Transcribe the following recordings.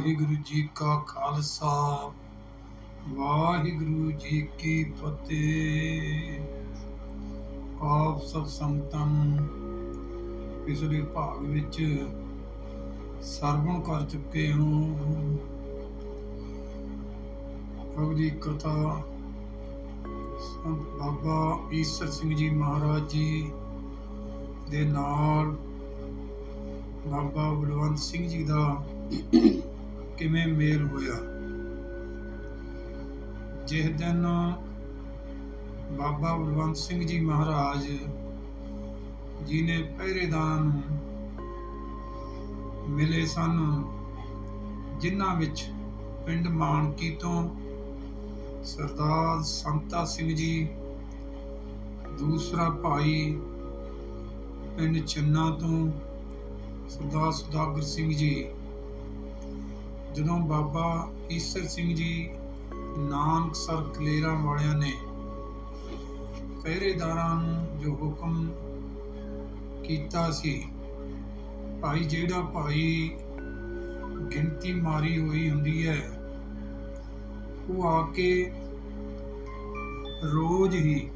ਵਾਹਿਗੁਰੂ ਜੀ ਕਾ ਖਾਲਸਾ, ਵਾਹਿਗੁਰੂ ਜੀ ਕੀ ਫਤਿਹ। ਆਪ ਸਭ ਸੰਗਤਾਂ ਪਿਛਲੇ ਭਾਗ ਵਿੱਚ ਸਰਵਣ ਕਰ ਚੁੱਕੇ ਹੋ। ਪ੍ਰਭੂ ਦੀ ਕਥਾ ਸੰਤ ਬਾਬਾ ਈਸਰ ਸਿੰਘ ਜੀ ਮਹਾਰਾਜ ਜੀ ਦੇ ਨਾਲ ਬਾਬਾ ਬਲਵੰਤ ਸਿੰਘ ਜੀ ਦਾ ਕਿਵੇਂ ਮੇਲ ਹੋਇਆ? ਜਿਸ ਦਿਨ ਬਾਬਾ ਬਲਵੰਤ ਸਿੰਘ ਜੀ ਮਹਾਰਾਜ ਜੀ ਨੇ ਪਹਿਰੇਦਾਰਾਂ ਨੂੰ ਮਿਲੇ ਸਨ, ਜਿਨ੍ਹਾਂ ਵਿੱਚ ਪਿੰਡ ਮਾਨਕੀ ਤੋਂ ਸਰਦਾਰ ਸੰਤਾ ਸਿੰਘ ਜੀ, ਦੂਸਰਾ ਭਾਈ ਪਿੰਡ ਚੰਨਾ ਤੋਂ ਸਰਦਾਰ ਸੁਦਾਗਰ ਸਿੰਘ ਜੀ ਜਦੋਂ ਬਾਬਾ ਈਸਰ ਸਿੰਘ ਜੀ ਨਾਨਕਸਰ ਕਲੇਰਾਂ ਵਾਲਿਆਂ ਨੇ ਪਹਿਰੇਦਾਰਾਂ ਨੂੰ ਜੋ ਹੁਕਮ ਕੀਤਾ ਸੀ, ਭਾਈ ਜਿਹੜਾ ਭਾਈ ਗਿਣਤੀ ਮਾਰੀ ਹੋਈ ਹੁੰਦੀ ਹੈ, ਉਹ ਆ ਕੇ ਰੋਜ਼ ਹੀ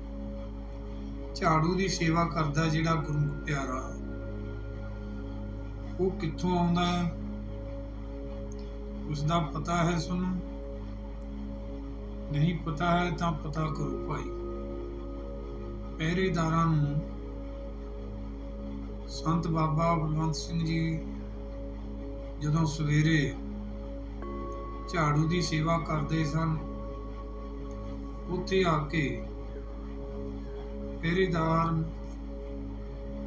ਝਾੜੂ ਦੀ ਸੇਵਾ ਕਰਦਾ ਜਿਹੜਾ ਗੁਰੂ ਪਿਆਰਾ। ਉਹ ਕਿੱਥੋਂ ਆਉਂਦਾ ਹੈ? ਉਸ ਦਾ ਪਤਾ ਹੈ ਸੁਣੋ। ਨਹੀਂ ਪਤਾ ਹੈ ਤਾਂ ਪਤਾ ਕਰੋ ਭਾਈ। ਪਹਿਰੇਦਾਰਾਂ ਨੂੰ ਸੰਤ ਬਾਬਾ ਬਲਵੰਤ ਸਿੰਘ ਜੀ ਜਦੋਂ ਸਵੇਰੇ ਝਾੜੂ ਦੀ ਸੇਵਾ ਕਰਦੇ ਸਨ, ਉੱਥੇ ਆ ਕੇ ਪਹਿਰੇਦਾਰ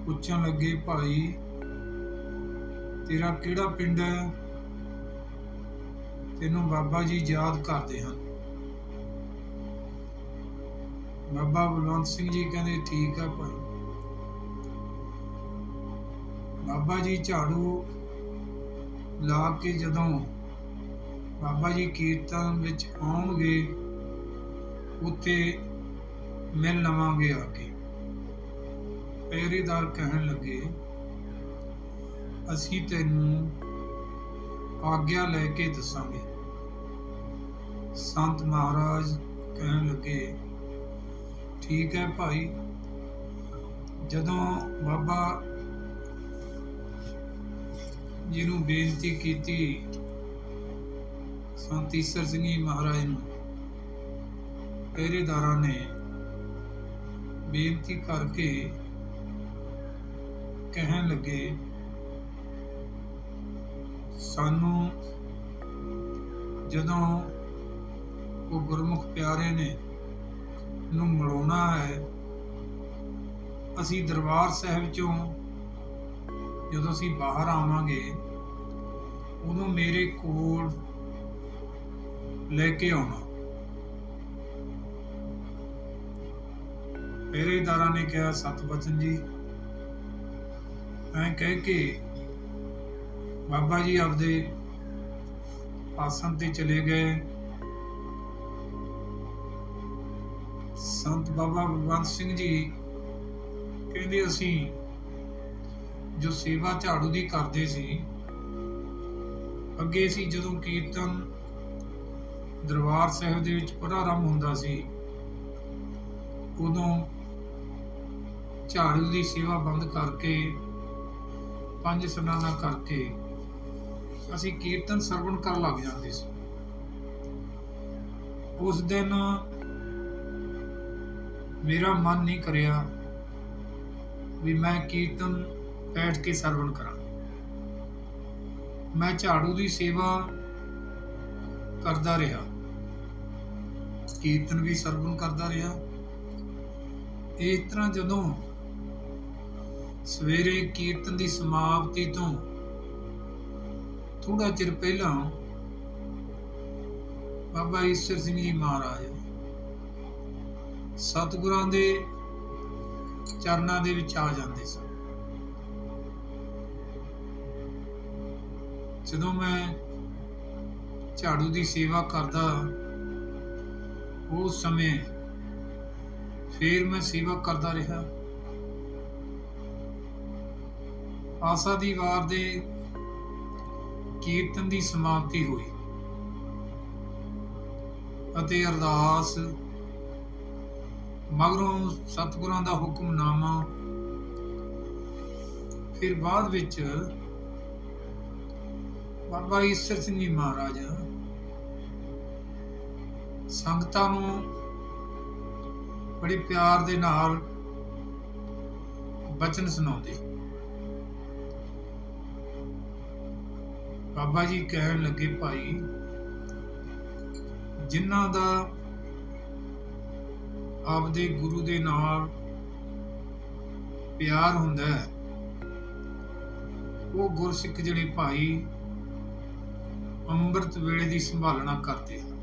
ਪੁੱਛਣ ਲੱਗੇ, ਭਾਈ, ਤੇਰਾ ਕਿਹੜਾ ਪਿੰਡ ਹੈ? ਤੈਨੂੰ ਬਾਬਾ ਜੀ ਯਾਦ ਕਰਦੇ ਹਨ। ਬਾਬਾ ਬਲਵੰਤ ਸਿੰਘ ਜੀ ਕਹਿੰਦੇ, ਠੀਕ ਆ ਭਾਈ। ਬਾਬਾ ਜੀ ਝਾੜੂ ਲਾ ਕੇ ਜਦੋਂ ਬਾਬਾ ਜੀ ਕੀਰਤਨ ਵਿੱਚ ਆਉਣਗੇ, ਉੱਥੇ ਮਿਲ ਲਵਾਂਗੇ ਆ ਕੇ। ਪਹਿਰੇਦਾਰ ਕਹਿਣ ਲੱਗੇ, ਅਸੀਂ ਤੈਨੂੰ ਆਗਿਆ ਲੈ ਕੇ ਦੱਸਾਂਗੇ। ਸੰਤ ਮਹਾਰਾਜ ਕਹਿਣ ਲੱਗੇ, ਠੀਕ ਹੈ ਭਾਈ। ਜਦੋਂ ਬਾਬਾ ਜੀ ਨੂੰ ਬੇਨਤੀ ਕੀਤੀ ਸੰਤ ਈਸਰ ਸਿੰਘ ਜੀ ਮਹਾਰਾਜ ਨੂੰ, ਪਹਿਰੇਦਾਰਾਂ ਨੇ ਬੇਨਤੀ ਕਰਕੇ ਕਹਿਣ ਲੱਗੇ ਸਾਨੂੰ ਜਦੋਂ ਉਹ ਗੁਰਮੁਖ ਪਿਆਰੇ ਨੇ ਨੂੰ ਮਿਲਾਉਣਾ ਹੈ, ਅਸੀਂ ਦਰਬਾਰ ਸਾਹਿਬ ਚੋਂ ਜਦੋਂ ਅਸੀਂ ਬਾਹਰ ਆਵਾਂਗੇ, ਉਦੋਂ ਮੇਰੇ ਕੋਲ ਲੈ ਕੇ ਆਉਣਾ। ਪਹਿਰੇਦਾਰਾਂ ਨੇ ਕਿਹਾ, ਸਤ ਬਚਨ ਜੀ ਐਂ ਕਹਿ ਕੇ ਬਾਬਾ ਜੀ ਆਪਦੇ ਆਸਣ ਤੇ ਚਲੇ ਗਏ। ਸੰਤ ਬਾਬਾ ਬਲਵੰਤ ਸਿੰਘ ਜੀ ਕਹਿੰਦੇ ਅਸੀਂ ਜੋ ਸੇਵਾ ਝਾੜੂ ਦੀ ਕਰਦੇ ਸੀ, ਅੱਗੇ ਸੀ ਜਦੋਂ ਕੀਰਤਨ ਦਰਬਾਰ ਸਾਹਿਬ ਦੇ ਵਿੱਚ ਪ੍ਰਾਰੰਭ ਹੁੰਦਾ ਸੀ, ਉਦੋਂ ਝਾੜੂ ਦੀ ਸੇਵਾ ਬੰਦ ਕਰਕੇ, ਪੰਜ ਸਨਾਨਾ ਕਰਕੇ ਅਸੀਂ ਕੀਰਤਨ ਸਰਵਣ ਕਰਨ ਲੱਗ ਜਾਂਦੇ ਸੀ। ਉਸ ਦਿਨ ਮੇਰਾ ਮਨ ਨਹੀਂ ਕਰਿਆ ਵੀ ਮੈਂ ਕੀਰਤਨ ਬੈਠ ਕੇ ਸਰਵਣ ਕਰਾਂ। ਮੈਂ ਝਾੜੂ ਦੀ ਸੇਵਾ ਕਰਦਾ ਰਿਹਾ। ਕੀਰਤਨ ਵੀ ਸਰਵਣ ਕਰਦਾ ਰਿਹਾ। ਇਸ ਤਰ੍ਹਾਂ ਜਦੋਂ ਸਵੇਰੇ ਕੀਰਤਨ ਦੀ ਸਮਾਪਤੀ ਤੋਂ ਥੋੜਾ ਚਿਰ ਪਹਿਲਾਂ ਬਾਬਾ ਈਸ਼ਰ ਸਿੰਘ ਜੀ ਮਹਾਰਾਜ ਸਤਿਗੁਰਾਂ ਦੇ ਚਰਨਾਂ ਦੇ ਵਿੱਚ ਆ ਜਾਂਦੇ ਸਨ। ਜਦੋਂ ਮੈਂ ਝਾੜੂ ਦੀ ਸੇਵਾ ਕਰਦਾ, ਉਸ ਸਮੇਂ ਫੇਰ ਮੈਂ ਸੇਵਾ ਕਰਦਾ ਰਿਹਾ। ਆਸਾ ਦੀ ਵਾਰ ਦੇ ਕੀਰਤਨ ਦੀ ਸਮਾਪਤੀ ਹੋਈ ਅਤੇ ਅਰਦਾਸ ਮਗਰੋਂ ਸਤਿਗੁਰਾਂ ਦਾ ਹੁਕਮਨਾਮਾ ਫਿਰ ਬਾਅਦ ਵਿੱਚ ਬਾਬਾ ਈਸਰ ਸਿੰਘ ਜੀ ਮਹਾਰਾਜ ਸੰਗਤਾਂ ਨੂੰ ਬੜੇ ਪਿਆਰ ਦੇ ਨਾਲ ਬਚਨ ਸੁਣਾਉਂਦੇ। ਬਾਬਾ ਜੀ ਕਹਿਣ ਲੱਗੇ, ਭਾਈ, ਜਿਨ੍ਹਾਂ ਦਾ ਆਪਦੇ ਗੁਰੂ ਦੇ ਨਾਲ ਪਿਆਰ ਹੁੰਦਾ ਹੈ, ਉਹ ਗੁਰਸਿੱਖ ਜਿਹੜੇ ਭਾਈ ਅੰਮ੍ਰਿਤ ਵੇਲੇ ਦੀ ਸੰਭਾਲਣਾ ਕਰਦੇ ਹਨ।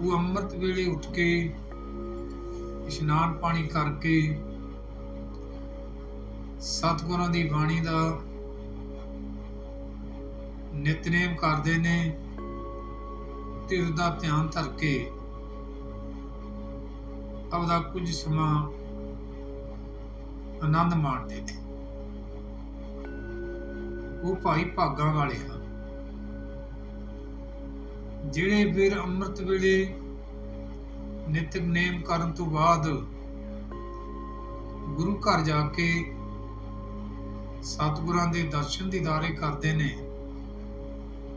ਉਹ ਅੰਮ੍ਰਿਤ ਵੇਲੇ ਉੱਠ ਕੇ ਇਸ਼ਨਾਨ ਪਾਣੀ ਕਰਕੇ ਸਤਿਗੁਰਾਂ ਦੀ ਬਾਣੀ ਦਾ ਨਿਤਨੇਮ ਕਰਦੇ ਨੇ ਤੇ ਉਸ ਦਾ ਧਿਆਨ ਧਰ ਕੇ ਆਪਦਾ ਕੁਝ ਸਮਾਂ ਆਨੰਦ ਮਾਣਦੇ ਨੇ। ਉਹ ਭਾਈ ਭਾਗਾਂ ਵਾਲੇ ਹਨ। ਜਿਹੜੇ ਵੀਰ ਅੰਮ੍ਰਿਤ ਵੇਲੇ ਨਿਤਨੇਮ ਕਰਨ ਤੋਂ ਬਾਅਦ ਗੁਰੂ ਘਰ ਜਾ ਕੇ ਸਤਿਗੁਰਾਂ ਦੇ ਦਰਸ਼ਨ ਦੀਦਾਰੇ ਕਰਦੇ ਨੇ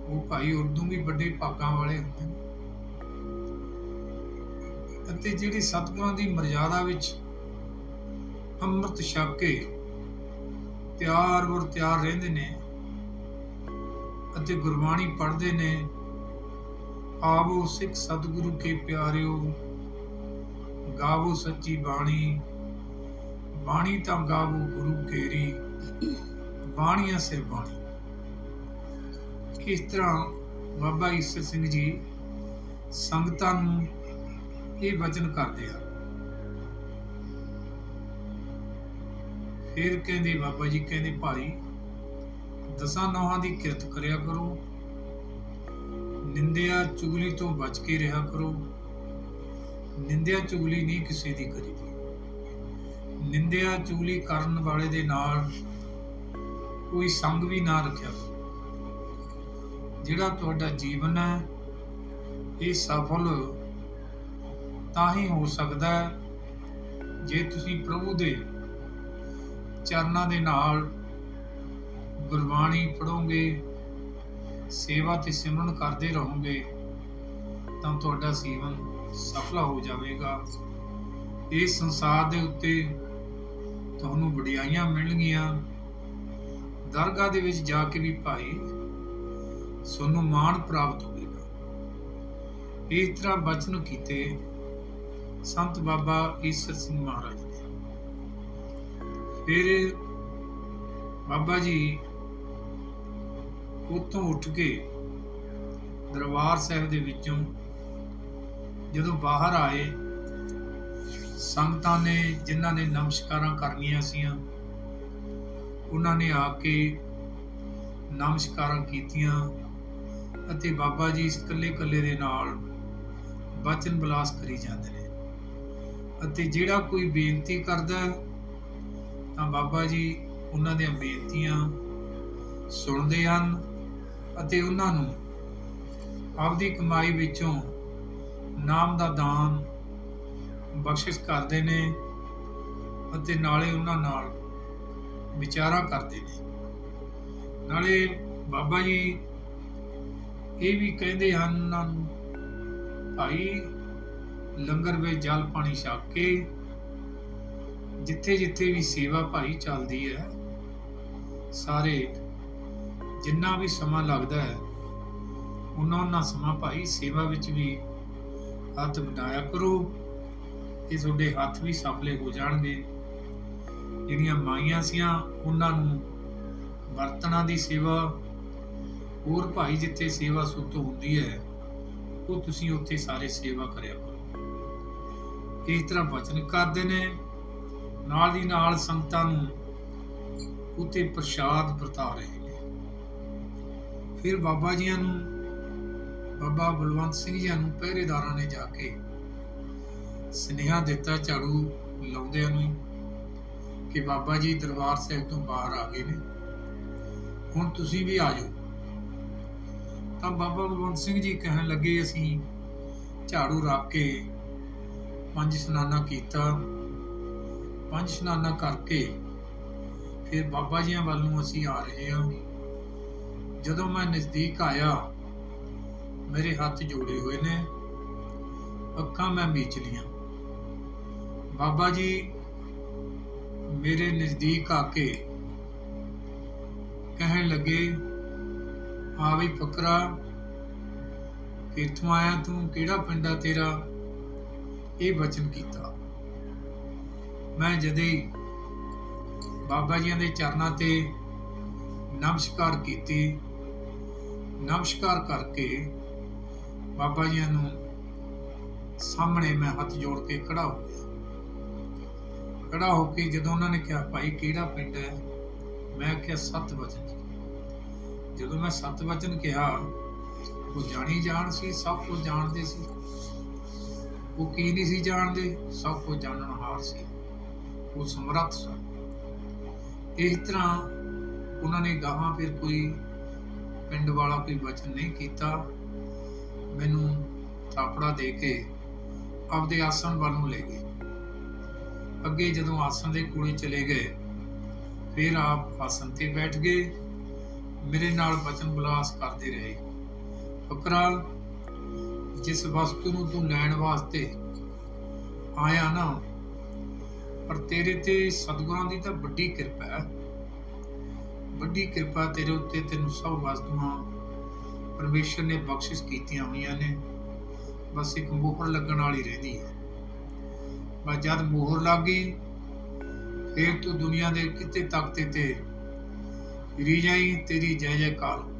ਉਹ ਭਾਈ ਉਰਦੂ ਵੀ ਵੱਡੇ ਭਾਗਾਂ ਵਾਲੇ ਹੁੰਦੇ ਨੇ। ਅਤੇ ਜਿਹੜੀ ਸਤਿਗੁਰਾਂ ਦੀ ਮਰਜ਼ਾਦਾ ਵਿੱਚ ਅੰਮ੍ਰਿਤ ਛਕ ਕੇ ਤਿਆਰ ਵਰ ਤਿਆਰ ਰਹਿੰਦੇ ਨੇ ਅਤੇ ਗੁਰਬਾਣੀ ਪੜ੍ਹਦੇ ਨੇ, ਆਵੋ ਸਿੱਖ ਸਤਿਗੁਰੂ ਕੇ ਪਿਆਰਿਓ, ਗਾਵੋ ਸੱਚੀ ਬਾਣੀ ਬਾਣੀ ਤਾਂ ਗਾਵੋ ਗੁਰੂ ਕੇਰੀ, ਬਾਣੀਆਂ ਸਿਰ ਬਾਣੀ। ਕਿਸ ਤਰ੍ਹਾਂ ਬਾਬਾ ਈਸਰ ਸਿੰਘ ਜੀ ਸੰਗਤਾਂ ਨੂੰ ਇਹ ਵਚਨ ਕਰਦੇ ਆ? ਫਿਰ ਕਹਿੰਦੇ ਬਾਬਾ ਜੀ, ਕਹਿੰਦੇ ਭਾਈ, ਦਸਾਂ ਨੌਹਾਂ ਦੀ ਕਿਰਤ ਕਰਿਆ ਕਰੋ। ਨਿੰਦਿਆ ਚੁਗਲੀ ਤੋਂ ਬਚ ਕੇ ਰਿਹਾ ਕਰੋ। ਨਿੰਦਿਆ ਚੁਗਲੀ ਨਹੀਂ ਕਿਸੇ ਦੀ ਕਰੀਦੀ। ਨਿੰਦਿਆ ਚੁਗਲੀ ਕਰਨ ਵਾਲੇ ਦੇ ਨਾਲ ਕੋਈ ਸੰਗ ਵੀ ਨਾ ਰੱਖਿਆ ਕਰੋ। ਜਿਹੜਾ ਤੁਹਾਡਾ ਜੀਵਨ ਹੈ, ਇਹ ਸਫਲ ਤਾਂ ਹੀ ਹੋ ਸਕਦਾ ਹੈ ਜੇ ਤੁਸੀਂ ਪ੍ਰਭੂ ਦੇ ਚਰਨਾਂ ਦੇ ਨਾਲ ਗੁਰਬਾਣੀ ਪੜੋਗੇ ਸੇਵਾ ਤੇ ਸਿਮਰਨ ਕਰਦੇ ਰਹੋਗੇ, ਤਾਂ ਤੁਹਾਡਾ ਜੀਵਨ ਸਫਲ ਹੋ ਜਾਵੇਗਾ। ਇਸ ਸੰਸਾਰ ਦੇ ਉੱਤੇ ਤੁਹਾਨੂੰ ਵਡਿਆਈਆਂ ਮਿਲਣਗੀਆਂ। ਦਰਗਾਹ ਦੇ ਵਿੱਚ ਜਾ ਕੇ ਵੀ ਭਾਈ ਤੁਹਾਨੂੰ ਮਾਣ ਪ੍ਰਾਪਤ ਹੋਵੇਗਾ। ਇਸ ਤਰ੍ਹਾਂ ਬਚਨ ਕੀਤੇ ਸੰਤ ਬਾਬਾ ਈਸਰ ਸਿੰਘ ਮਹਾਰਾਜ ਨੇ। ਫਿਰ ਬਾਬਾ ਜੀ ਉੱਥੋਂ ਉੱਠ ਕੇ ਦਰਬਾਰ ਸਾਹਿਬ ਦੇ ਵਿੱਚੋਂ ਜਦੋਂ ਬਾਹਰ ਆਏ, ਸੰਗਤਾਂ ਨੇ ਜਿਨ੍ਹਾਂ ਨੇ ਨਮਸਕਾਰਾਂ ਕਰਨੀਆਂ ਸੀਆਂ, ਉਹਨਾਂ ਨੇ ਆ ਕੇ ਨਮਸਕਾਰਾਂ ਕੀਤੀਆਂ। ਅਤੇ ਬਾਬਾ ਜੀ ਇਕੱਲੇ ਇਕੱਲੇ ਦੇ ਨਾਲ ਬਚਨ ਬਲਾਸ ਕਰੀ ਜਾਂਦੇ ਨੇ। ਅਤੇ ਜਿਹੜਾ ਕੋਈ ਬੇਨਤੀ ਕਰਦਾ ਤਾਂ ਬਾਬਾ ਜੀ ਉਹਨਾਂ ਦੀਆਂ ਬੇਨਤੀਆਂ ਸੁਣਦੇ ਹਨ ਅਤੇ ਉਹਨਾਂ ਨੂੰ ਆਪਦੀ ਕਮਾਈ ਵਿੱਚੋਂ ਨਾਮ ਦਾ ਦਾਨ ਬਖਸ਼ਿਸ਼ ਕਰਦੇ ਨੇ ਅਤੇ ਨਾਲੇ ਉਹਨਾਂ ਨਾਲ ਵਿਚਾਰਾ ਕਰਦੇ ਨੇ। ਨਾਲੇ ਬਾਬਾ ਜੀ ਇਹ ਵੀ ਕਹਿੰਦੇ ਹਨ ਉਹਨਾਂ ਨੂੰ ਭਾਈ, ਲੰਗਰ ਵਿੱਚ ਜਲ ਪਾਣੀ ਛਕ ਕੇ ਜਿੱਥੇ ਜਿੱਥੇ ਵੀ ਸੇਵਾ ਭਾਈ ਚੱਲਦੀ ਹੈ, ਸਾਰੇ ਜਿੰਨਾ ਵੀ ਸਮਾਂ ਲੱਗਦਾ ਹੈ ਉਹਨਾਂ ਉਹਨਾਂ ਸਮਾਂ ਭਾਈ ਸੇਵਾ ਵਿੱਚ ਵੀ ਹੱਥ ਵਟਾਇਆ ਕਰੋ ਕਿ ਤੁਹਾਡੇ ਹੱਥ ਵੀ ਸਫਲੇ ਹੋ ਜਾਣਗੇ। ਜਿਹੜੀਆਂ ਮਾਈਆਂ ਸੀਆਂ, ਉਹਨਾਂ ਨੂੰ ਬਰਤਨਾਂ ਦੀ ਸੇਵਾ ਹੋਰ ਭਾਈ ਜਿੱਥੇ ਸੇਵਾ ਸੁੱਤ ਹੁੰਦੀ ਹੈ, ਉਹ ਤੁਸੀਂ ਉੱਥੇ ਸਾਰੇ ਸੇਵਾ ਕਰਿਆ ਕਰੋ। ਇਸ ਤਰ੍ਹਾਂ ਬਚਨ ਕਰਦੇ ਨੇ, ਨਾਲ ਦੀ ਨਾਲ ਸੰਗਤਾਂ ਨੂੰ ਉੱਥੇ ਪ੍ਰਸ਼ਾਦ ਵਰਤਾ ਰਹੇ ਨੇ। ਫਿਰ ਬਾਬਾ ਜੀਆਂ ਨੂੰ, ਬਾਬਾ ਬਲਵੰਤ ਸਿੰਘ ਜੀ ਨੂੰ ਪਹਿਰੇਦਾਰਾਂ ਨੇ ਜਾ ਕੇ ਸੁਨੇਹਾ ਦਿੱਤਾ ਝਾੜੂ ਲਾਉਂਦਿਆਂ ਨੂੰ ਕਿ ਬਾਬਾ ਜੀ ਦਰਬਾਰ ਸਾਹਿਬ ਤੋਂ ਬਾਹਰ ਆ ਗਏ ਨੇ। ਹੁਣ ਤੁਸੀਂ ਵੀ ਆ ਜਾਓ। ਤਾਂ ਬਾਬਾ ਬਲਵੰਤ ਸਿੰਘ ਜੀ ਕਹਿਣ ਲੱਗੇ ਅਸੀਂ ਝਾੜੂ ਰੱਖ ਕੇ ਪੰਜ ਇਸ਼ਨਾਨਾ ਕੀਤਾ। ਪੰਜ ਇਸ਼ਨਾਨਾ ਕਰਕੇ ਫਿਰ ਬਾਬਾ ਜੀਆਂ ਵੱਲ ਨੂੰ ਅਸੀਂ ਆ ਰਹੇ ਹਾਂ। ਜਦੋਂ ਮੈਂ ਨਜ਼ਦੀਕ ਆਇਆ, ਮੇਰੇ ਹੱਥ ਜੋੜੇ ਹੋਏ ਨੇ। ਅੱਖਾਂ ਮੈਂ ਮੀਚ ਲੀਆਂ ਬਾਬਾ ਜੀ ਮੇਰੇ ਨਜ਼ਦੀਕ ਆ ਕੇ ਕਹਿਣ ਲੱਗੇ ਆ ਵੀ ਫਕਰਾ ਕਿੱਥੋਂ ਆਇਆ ਤੂੰ, ਕਿਹੜਾ ਪਿੰਡ ਤੇਰਾ? ਇਹ ਬਚਨ ਕੀਤਾ। ਮੈਂ ਜਦੇ ਬਾਬਾ ਜੀਆਂ ਦੇ ਚਰਨਾਂ ਤੇ ਨਮਸਕਾਰ ਕੀਤੀ, ਨਮਸਕਾਰ ਕਰਕੇ ਬਾਬਾ ਜੀਆਂ ਨੂੰ ਸਾਹਮਣੇ ਮੈਂ ਹੱਥ ਜੋੜ ਕੇ ਖੜਾ ਹੋ ਗਿਆ। ਖੜਾ ਹੋ ਕੇ ਜਦੋਂ ਉਹਨਾਂ ਨੇ ਕਿਹਾ, ਭਾਈ, ਕਿਹੜਾ ਪਿੰਡ ਹੈ? ਮੈਂ ਕਿਹਾ, ਸੱਤ ਵਚਨ ਜਦੋਂ ਮੈਂ ਸੱਤ ਵਚਨ ਕਿਹਾ, ਉਹ ਜਾਣੀ ਜਾਣ ਸੀ, ਸਭ ਕੁਝ ਜਾਣਦੇ ਸੀ। ਉਹ ਕੀ ਨਹੀਂ ਸੀ ਜਾਣਦੇ, ਸਭ ਕੁਝ ਜਾਣਨਹਾਰ ਸੀ। ਉਹ ਸਮਰੱਥ ਸਨ। ਇਸ ਤਰ੍ਹਾਂ ਉਹਨਾਂ ਨੇ ਗਾਹਾਂ ਫਿਰ ਕੋਈ ਪਿੰਡ ਵਾਲਾ ਕੋਈ ਵਚਨ ਨਹੀਂ ਕੀਤਾ। ਮੈਨੂੰ ਥਾਪੜਾ ਦੇ ਕੇ ਆਪਦੇ ਆਸਣ ਵੱਲ ਨੂੰ ਲੈ ਗਏ। ਅੱਗੇ ਜਦੋਂ ਆਸਣ ਦੇ ਕੋਲੇ ਚਲੇ ਗਏ, ਫਿਰ ਆਪ ਆਸਣ ਤੇ ਬੈਠ ਗਏ। ਮੇਰੇ ਨਾਲ ਬਚਨ ਬੁਲਾਸ ਕਰਦੇ ਰਹੇ। ਫਕਰਾ ਜਿਸ ਵਸਤੂ ਨੂੰ ਤੂੰ ਲੈਣ ਵਾਸਤੇ ਆਇਆ ਨਾ, ਪਰ ਤੇਰੇ ਤੇ ਸਤਿਗੁਰਾਂ ਦੀ ਤਾਂ ਵੱਡੀ ਕਿਰਪਾ ਹੈ। ਵੱਡੀ ਕਿਰਪਾ ਤੇਰੇ ਉੱਤੇ ਤੈਨੂੰ ਸਭ ਵਸਤੂਆਂ ਪਰਮੇਸ਼ਰ ਨੇ ਬਖਸ਼ਿਸ਼ ਕੀਤੀਆਂ ਹੋਈਆਂ ਨੇ। ਬਸ ਇੱਕ ਮੋਹਰ ਲੱਗਣ ਵਾਲੀ ਰਹਿੰਦੀ ਹੈ। ਬਸ ਜਦ ਮੋਹਰ ਲੱਗ ਗਈ, ਫਿਰ ਤੂੰ ਦੁਨੀਆ ਦੇ ਕਿਤੇ ਤਖਤੇ ਤੇ ਰੀ ਤੇਰੀ ਜੈ ਜੈਕਾਰ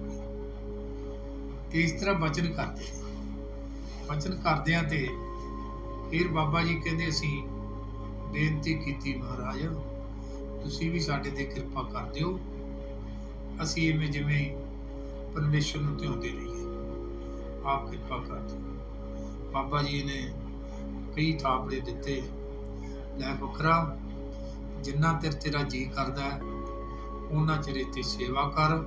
ਇਸ ਤਰ੍ਹਾਂ ਬਚਨ ਕਰਦੇ। ਬਚਨ ਕਰਦਿਆਂ ਤੇ ਫਿਰ ਬਾਬਾ ਜੀ ਕਹਿੰਦੇ ਅਸੀਂ ਬੇਨਤੀ ਕੀਤੀ, ਮਹਾਰਾਜ, ਤੁਸੀਂ ਵੀ ਸਾਡੇ ਤੇ ਕਿਰਪਾ ਕਰ ਦਿਓ। ਅਸੀਂ ਇਵੇਂ ਜਿਵੇਂ ਪਰਮੇਸ਼ਰ ਨੂੰ ਧਿਆਉਂਦੇ ਰਹੀਏ। ਆਪ ਕਿਰਪਾ ਕਰ ਦਿਓ। ਬਾਬਾ ਜੀ ਨੇ ਕਈ ਥਾਪੜੇ ਦਿੱਤੇ। ਲੈ ਬੁਖਰਾ ਜਿੰਨਾ ਤੇਰ ਤੇਰਾ ਜੀ ਕਰਦਾ ਹੈ ਉਹਨਾਂ ਚਿਰ ਇੱਥੇ ਸੇਵਾ ਕਰ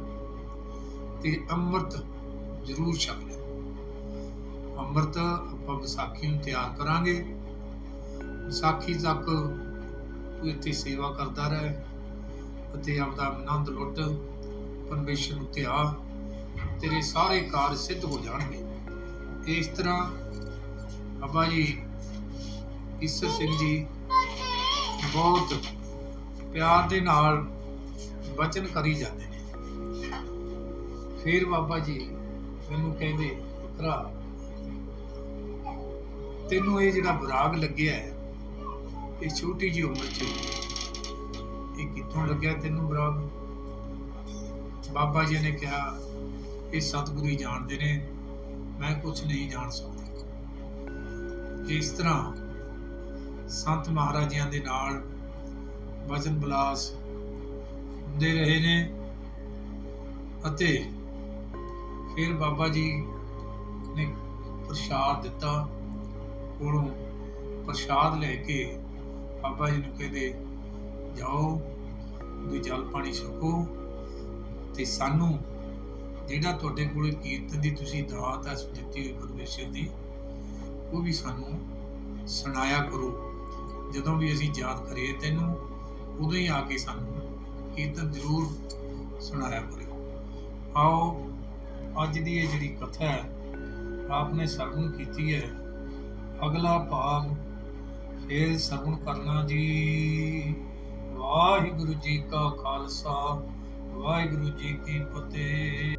ਤੇ ਅੰਮ੍ਰਿਤ ਜ਼ਰੂਰ ਛਕ ਲੈ। ਅੰਮ੍ਰਿਤ ਆਪਾਂ ਵਿਸਾਖੀ ਨੂੰ ਤਿਆਰ ਕਰਾਂਗੇ। ਵਿਸਾਖੀ ਤੱਕ ਤੂੰ ਇੱਥੇ ਸੇਵਾ ਕਰਦਾ ਰਹਿ ਅਤੇ ਆਪਦਾ ਆਨੰਦ ਲੁੱਟ, ਪਰਮੇਸ਼ਰ ਨੂੰ ਧਿਆ, ਤੇਰੇ ਸਾਰੇ ਕਾਰਜ ਸਿੱਧ ਹੋ ਜਾਣਗੇ। ਇਸ ਤਰ੍ਹਾਂ ਬਾਬਾ ਜੀ ਈਸਰ ਸਿੰਘ ਜੀ ਬਹੁਤ ਪਿਆਰ ਦੇ ਨਾਲ ਵਚਨ ਕਰੀ ਜਾਂਦੇ ਨੇ। ਫਿਰ ਬਾਬਾ ਜੀ ਮੈਨੂੰ ਕਹਿੰਦੇ, ਪੁੱਤਰਾ, ਤੈਨੂੰ ਇਹ ਜਿਹੜਾ ਬਰਾਗ ਲੱਗਿਆ ਹੈ, ਇਹ ਛੋਟੀ ਜੀ ਉਮਰ 'ਚ ਇਹ ਕਿੱਥੋਂ ਲੱਗਿਆ ਤੈਨੂੰ ਬਰਾਗ ਬਾਬਾ ਜੀ ਨੇ ਕਿਹਾ, ਇਹ ਸਤਿਗੁਰੂ ਹੀ ਜਾਣਦੇ ਨੇ, ਮੈਂ ਕੁਝ ਨਹੀਂ ਜਾਣ ਸਕਦਾ। ਇਸ ਤਰ੍ਹਾਂ ਸੰਤ ਮਹਾਰਾਜਿਆਂ ਦੇ ਨਾਲ ਵਚਨ ਬਲਾਸ ਹੁੰਦੇ ਰਹੇ ਨੇ ਅਤੇ ਫਿਰ ਬਾਬਾ ਜੀ ਨੇ ਪ੍ਰਸ਼ਾਦ ਦਿੱਤਾ ਕੋਲੋਂ ਪ੍ਰਸ਼ਾਦ ਲੈ ਕੇ ਬਾਬਾ ਜੀ ਨੂੰ ਕਹਿੰਦੇ, ਜਾਓ ਵੀ ਜਲ ਪਾਣੀ ਛਕੋ ਤੇ ਸਾਨੂੰ ਜਿਹੜਾ ਤੁਹਾਡੇ ਕੋਲੇ ਕੀਰਤਨ ਦੀ ਤੁਸੀਂ ਦਾਤ ਹੈ, ਦਿੱਤੀ ਹੋਈ ਪਰਮੇਸ਼ਰ ਦੀ, ਉਹ ਵੀ ਸਾਨੂੰ ਸੁਣਾਇਆ ਕਰੋ। ਜਦੋਂ ਵੀ ਅਸੀਂ ਯਾਦ ਕਰੀਏ ਤੈਨੂੰ, ਉਦੋਂ ਹੀ ਆ ਕੇ ਸਾਨੂੰ ਕੀਰਤਨ ਜ਼ਰੂਰ ਸੁਣਾਇਆ ਕਰਿਓ। ਆਓ, ਅੱਜ ਦੀ ਇਹ ਜਿਹੜੀ ਕਥਾ ਹੈ, ਆਪਨੇ ਸਰਵਣ ਕੀਤੀ ਹੈ। ਅਗਲਾ ਭਾਗ, ਫੇਰ ਸਰਵਣ ਕਰਨਾ ਜੀ। ਵਾਹਿਗੁਰੂ ਜੀ ਕਾ ਖਾਲਸਾ, ਵਾਹਿਗੁਰੂ ਜੀ ਕੀ ਫਤਿਹ।